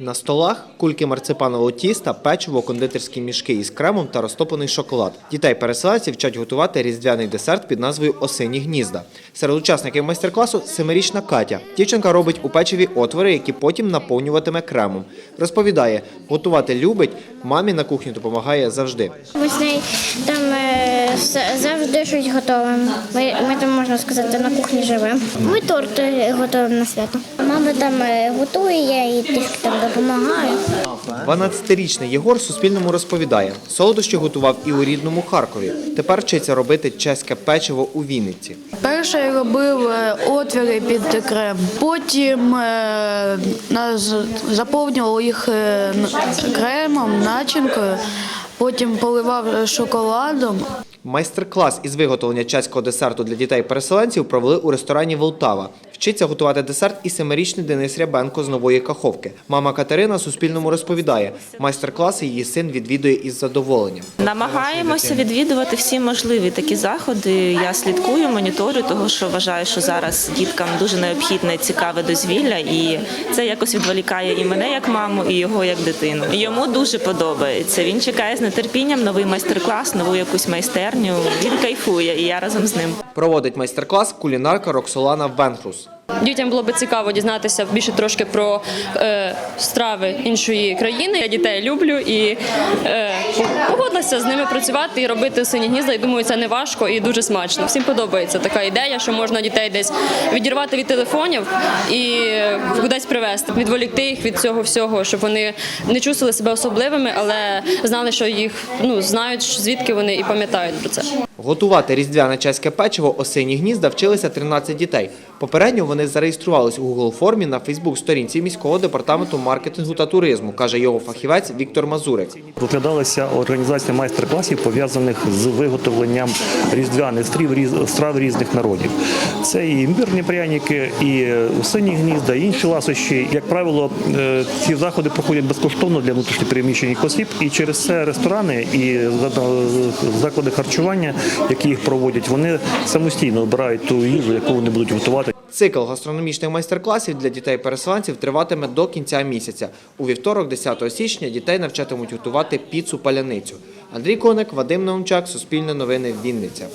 На столах кульки марципанового тіста, печиво, кондитерські мішки із кремом та розтоплений шоколад. Дітей переселенців вчать готувати різдвяний десерт під назвою Осині гнізда. Серед учасників майстер-класу семирічна Катя. Дівчинка робить у печиві отвори, які потім наповнюватиме кремом. Розповідає, готувати любить, мамі на кухні допомагає завжди. Ми з нею там е, завжди щось готуємо. Ми, ми там, можна сказати, на кухні живемо. Ми торт е, готуємо на свято. Мама там е, готує, я їй трішки там допомагаю. 12-річний Єгор Суспільному розповідає, солодощі готував і у рідному Харкові. Тепер вчиться робити чеське печиво у Вінниці. Перше я робив е, отвіри під крем, потім заповнював їх кремом, начинкою, потім поливав е, шоколадом. Майстер-клас із виготовлення чеського десерту для дітей-переселенців провели у ресторані Волтава. Вчиться готувати десерт і семирічний Денис Рябенко з нової каховки. Мама Катерина Суспільному розповідає, майстер-класи її син відвідує із задоволенням. Намагаємося відвідувати всі можливі такі заходи. Я слідкую, моніторю, того що вважаю, що зараз діткам дуже необхідне цікаве дозвілля, і це якось відволікає і мене як маму, і його як дитину. Йому дуже подобається. Він чекає з нетерпінням новий майстер-клас, нову якусь майстерню. Він кайфує, і я разом з ним. Проводить майстер-клас кулінарка Роксолана Венхрус. Дітям було би цікаво дізнатися більше трошки про е, страви іншої країни. Я дітей люблю і е, погодилася з ними працювати і робити сині гнізда. І думаю, це не важко і дуже смачно. Всім подобається така ідея, що можна дітей десь відірвати від телефонів і кудись привезти, відволікти їх від цього всього, щоб вони не чувствували себе особливими, але знали, що їх ну знають звідки вони і пам'ятають про це. Готувати різдвяне чеське печиво осині гнізда вчилися 13 дітей. Попередньо вони зареєструвались у Google формі на Фейсбук-сторінці міського департаменту маркетингу та туризму, каже його фахівець Віктор Мазурик. Розглядалася організація майстер-класів, пов'язаних з виготовленням різдвяних страв, різ- страв різних народів. Це і імбирні пряники, і сині гнізда, і інші ласощі. Як правило, е, ці заходи проходять безкоштовно для внутрішньопереміщених осіб, і через це ресторани і заклади харчування, які їх проводять, вони самостійно обирають ту їжу, яку вони будуть готувати. Цикл гастрономічних майстер-класів для дітей-переселенців триватиме до кінця місяця. У вівторок, 10 січня, дітей навчатимуть готувати піцу-паляницю. Андрій Коник, Вадим Наумчак, Суспільне новини, Вінниця.